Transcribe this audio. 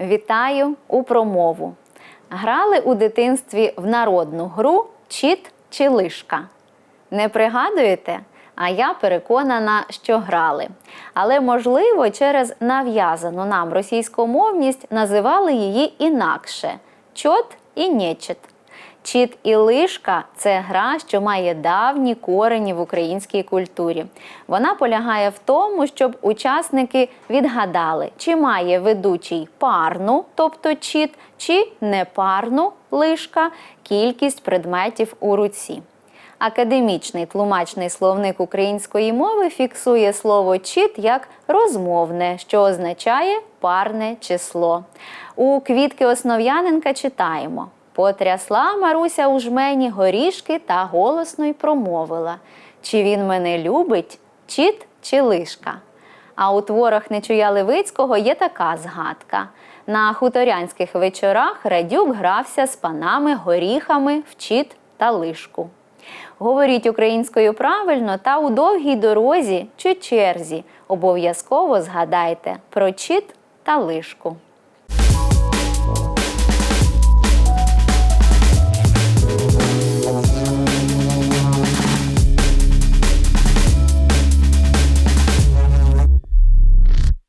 Вітаю у промову. Грали у дитинстві в народну гру чіт чи лишка. Не пригадуєте? А я переконана, що грали. Але, можливо, через нав'язану нам російськомовність називали її інакше чот і нечет. Чіт і лишка це гра, що має давні корені в українській культурі. Вона полягає в тому, щоб учасники відгадали, чи має ведучий парну, тобто чіт, чи непарну лишка кількість предметів у руці. Академічний тлумачний словник української мови фіксує слово чіт як розмовне, що означає парне число. У квітки Основ'яненка читаємо. Потрясла Маруся у жмені горішки та голосно й промовила: Чи він мене любить, чіт чи лишка? А у творах Нечуя Левицького є така згадка. На хуторянських вечорах Радюк грався з панами горіхами в чіт та лишку. Говоріть українською правильно та у довгій дорозі чи черзі обов'язково згадайте про чіт та лишку.